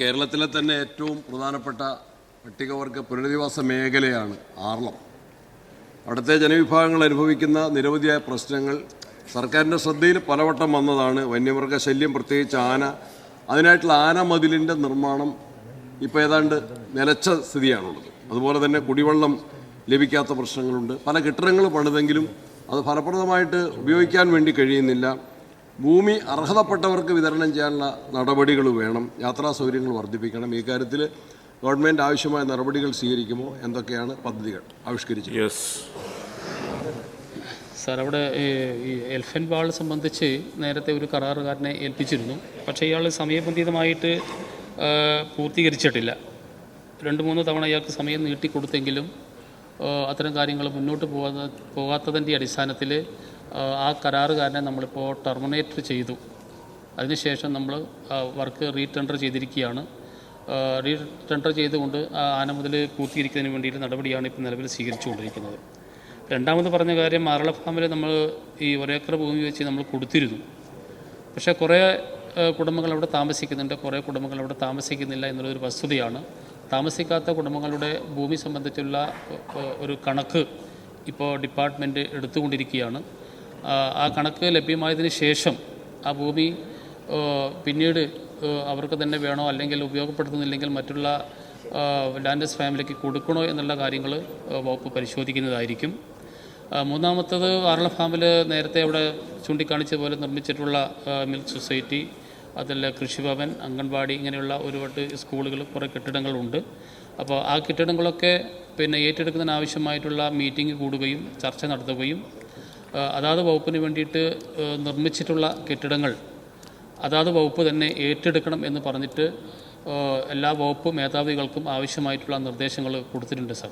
കേരളത്തിലെ തന്നെ ഏറ്റവും പ്രധാനപ്പെട്ട പട്ടികവർഗ പുനരധിവാസ മേഖലയാണ് ആർളം. അവിടുത്തെ ജനവിഭാഗങ്ങൾ അനുഭവിക്കുന്ന നിരവധിയായ പ്രശ്നങ്ങൾ സർക്കാരിന്റെ ശ്രദ്ധയിൽ പലവട്ടം വന്നതാണ് വന്യമൃഗ ശല്യം പ്രത്യേകിച്ച് ആന. അതിനായിട്ടുള്ള ആന മതിലിന്റെ നിർമ്മാണം ഇപ്പോൾ ഏതാണ്ട് നിലച്ച സ്ഥിതിയാണുള്ളത്. അതുപോലെ തന്നെ കുടിവെള്ളം ലഭിക്കാത്ത പ്രശ്നങ്ങളുണ്ട്. പല കെട്ടിടങ്ങൾ പണിതെങ്കിലും അത് ഫലപ്രദമായിട്ട് ഉപയോഗിക്കാൻ വേണ്ടി കഴിയുന്നില്ല. ഭൂമി അർഹതപ്പെട്ടവർക്ക് വിതരണം ചെയ്യാനുള്ള നടപടികൾ വേണം. യാത്രാ സൗകര്യങ്ങൾ വർദ്ധിപ്പിക്കണം. ഈ കാര്യത്തിൽ ഗവൺമെന്റ് ആവശ്യമായ നടപടികൾ സ്വീകരിക്കുമോ? എന്തൊക്കെയാണ് പദ്ധതികൾ? ആവിഷ്കരിച്ചത് യെസ് സാർ അവിടെ ഈ എൽഫൻ വാൾ സംബന്ധിച്ച് നേരത്തെ ഒരു കരാറുകാരനെ ഏൽപ്പിച്ചിരുന്നു. പക്ഷേ ഇയാൾ സമയബന്ധിതമായിട്ട് പൂർത്തീകരിച്ചിട്ടില്ല. രണ്ട് മൂന്ന് തവണ ഇയാൾക്ക് സമയം നീട്ടിക്കൊടുത്തെങ്കിലും അത്തരം കാര്യങ്ങൾ മുന്നോട്ട് പോകാത്ത പോകാത്തതിന്റെ അടിസ്ഥാനത്തിൽ ആ, കരാറുകാരനെ നമ്മളിപ്പോൾ ടെർമിനേറ്റ് ചെയ്തു. അതിനുശേഷം നമ്മൾ വർക്ക് റീടെൻഡർ ചെയ്തിരിക്കുകയാണ്. റീ ടെൻഡർ ചെയ്തുകൊണ്ട് ആന മുതൽ പൂർത്തീകരിക്കുന്നതിന് വേണ്ടിയിട്ട് നടപടിയാണ് ഇപ്പോൾ നിലവിൽ സ്വീകരിച്ചുകൊണ്ടിരിക്കുന്നത്. രണ്ടാമത് പറഞ്ഞ കാര്യം മാറള ഫാമിൽ നമ്മൾ ഈ ഒരേക്കർ ഭൂമി വെച്ച് നമ്മൾ കൊടുത്തിരുന്നു. പക്ഷേ കുറേ കുടുംബങ്ങൾ അവിടെ താമസിക്കുന്നുണ്ട്. കുറേ കുടുംബങ്ങൾ അവിടെ താമസിക്കുന്നില്ല എന്നുള്ളൊരു വസ്തുതയാണ്. താമസിക്കാത്ത കുടുംബങ്ങളുടെ ഭൂമി സംബന്ധിച്ചുള്ള ഒരു കണക്ക് ഇപ്പോൾ ഡിപ്പാർട്ട്മെന്റ് എടുത്തുകൊണ്ടിരിക്കുകയാണ്. ആ, കണക്ക് ലഭ്യമായതിന് ശേഷം ആ ഭൂമി പിന്നീട് അവർക്ക് തന്നെ വേണോ അല്ലെങ്കിൽ ഉപയോഗപ്പെടുത്തുന്നില്ലെങ്കിൽ മറ്റുള്ള ലാൻഡസ് ഫാമിലിക്ക് കൊടുക്കണോ എന്നുള്ള കാര്യങ്ങൾ വകുപ്പ് പരിശോധിക്കുന്നതായിരിക്കും. മൂന്നാമത്തത് ആറള ഫാമിൽ നേരത്തെ അവിടെ ചൂണ്ടിക്കാണിച്ച പോലെ നിർമ്മിച്ചിട്ടുള്ള മിൽക്ക് സൊസൈറ്റി അതല്ല കൃഷിഭവൻ അംഗൻവാടി ഇങ്ങനെയുള്ള ഒരുപാട് സ്കൂളുകൾ കുറേ കെട്ടിടങ്ങളുണ്ട്. അപ്പോൾ ആ കെട്ടിടങ്ങളൊക്കെ പിന്നെ ഏറ്റെടുക്കുന്നതിന് ആവശ്യമായിട്ടുള്ള മീറ്റിംഗ് കൂടുകയും ചർച്ച നടത്തുകയും അതാത് വകുപ്പിന് വേണ്ടിയിട്ട് നിർമ്മിച്ചിട്ടുള്ള കെട്ടിടങ്ങൾ അതാത് വകുപ്പ് തന്നെ ഏറ്റെടുക്കണം എന്ന് പറഞ്ഞിട്ട് എല്ലാ വകുപ്പ് മേധാവികൾക്കും ആവശ്യമായിട്ടുള്ള നിർദ്ദേശങ്ങൾ കൊടുത്തിട്ടുണ്ട് സാർ.